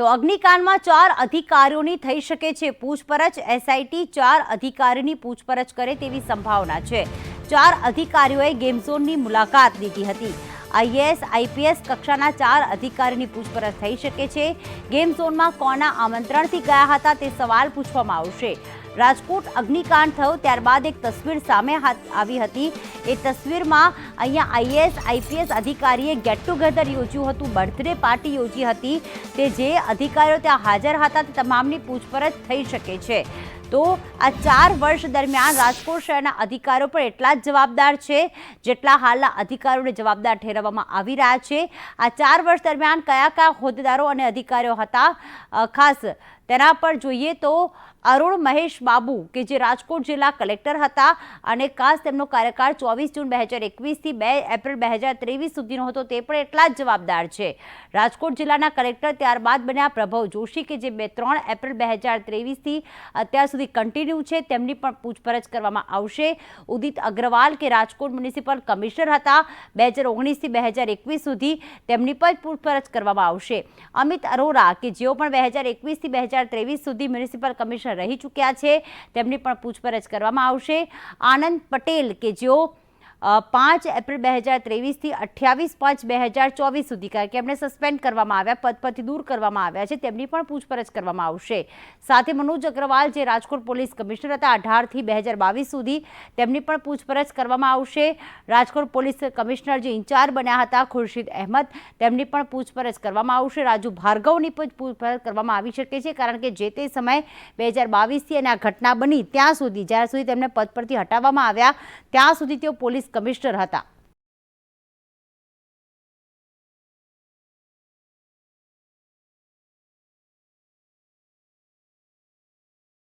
તો અગ્નિકાંડમાં ચાર અધિકારીઓની થઈ શકે છે પૂછપરછ. એસઆઈટી ચાર અધિકારીની પૂછપરછ કરે તેવી સંભાવના છે. ચાર અધિકારીઓએ ગેમ ઝોનની મુલાકાત લીધી હતી. આઈએએસ આઈપીએસ કક્ષાના ચાર અધિકારીની પૂછપરછ થઈ શકે છે. ગેમ ઝોનમાં કોના આમંત્રણથી ગયા હતા તે સવાલ પૂછવામાં આવશે. રાજકોટ અગ્નિકાંડ થયો, ત્યારબાદ એક તસવીર સામે આવી હતી. એ તસવીરમાં અહીંયા આઈએએસ, આઈપીએસ અધિકારીએ ગેટ ટુગેધર યોજ્યું હતું, બર્થડે પાર્ટી યોજી હતી તે જે અધિકારીઓ ત્યાં હાજર હતા તે તમામની પૂછપરછ થઈ શકે છે. તો આ ચાર વર્ષ દરમિયાન રાજકોટ શહેરના અધિકારીઓ પણ એટલા જ જવાબદાર છે જેટલા હાલના અધિકારીઓને જવાબદાર ઠેરવવામાં આવી રહ્યા છે. આ ચાર વર્ષ દરમિયાન કયા કયા હોદ્દેદારો અને અધિકારીઓ હતા? ખાસ તેના પર જોઈએ તો અરુણ મહેશ બાબુ, કે જે રાજકોટ જિલ્લા કલેક્ટર હતા અને ખાસ તેમનો કાર્યકાળ ચોવીસ જૂન બે હજાર એકવીસથી બે એપ્રિલ બે હજાર ત્રેવીસ સુધીનો હતો, તે પણ એટલા જ જવાબદાર છે. રાજકોટ જિલ્લાના કલેક્ટર ત્યારબાદ બન્યા પ્રભવ જોશી, કે જે બે ત્રણ એપ્રિલ બે હજાર ત્રેવીસથી અત્યાર સુધી કન્ટિન્યુ છે, તેમની પણ પૂછપરછ કરવામાં આવશે. ઉદિત અગ્રવાલ, કે રાજકોટ મ્યુનિસિપલ કમિશનર હતા, બે હજાર ઓગણીસથી બે હજાર એકવીસ સુધી તેમની પણ પૂછપરછ કરવામાં આવશે. અમિત અરોરા, કે જેઓ પણ બે હજાર એકવીસથી બે હજાર ત્રેવીસ સુધી મ્યુનિસિપલ કમિશનર રહી ચૂક્યા છે. તેમની પણ પૂછપરછ કરવામાં આવશે. આનંદ પટેલ કે જેઓ પાંચ એપ્રિલ બે હજાર ત્રેવીસથી અઠ્યાવીસ પાંચ બે હજાર ચોવીસ સુધી, કારણ કે એમને સસ્પેન્ડ કરવામાં આવ્યા, પદ પરથી દૂર કરવામાં આવ્યા છે, તેમની પણ પૂછપરછ કરવામાં આવશે. સાથે મનોજ અગ્રવાલ, જે રાજકોટ પોલીસ કમિશનર હતા, અઢારથી બે હજાર બાવીસ સુધી તેમની પણ પૂછપરછ કરવામાં આવશે. રાજકોટ પોલીસ કમિશનર જે ઇન્ચાર્જ બન્યા હતા, ખુરશીદ અહેમદ, તેમની પણ પૂછપરછ કરવામાં આવશે. રાજુ ભાર્ગવની પણ પૂછપરછ કરવામાં આવી શકે છે, કારણ કે જે તે સમયે બે હજાર બાવીસથી અને આ ઘટના બની, ત્યાં સુધી, જ્યાં સુધી તેમને પદ પરથી હટાવવામાં આવ્યા, ત્યાં સુધી તેઓ પોલીસ કમિશનર હતા.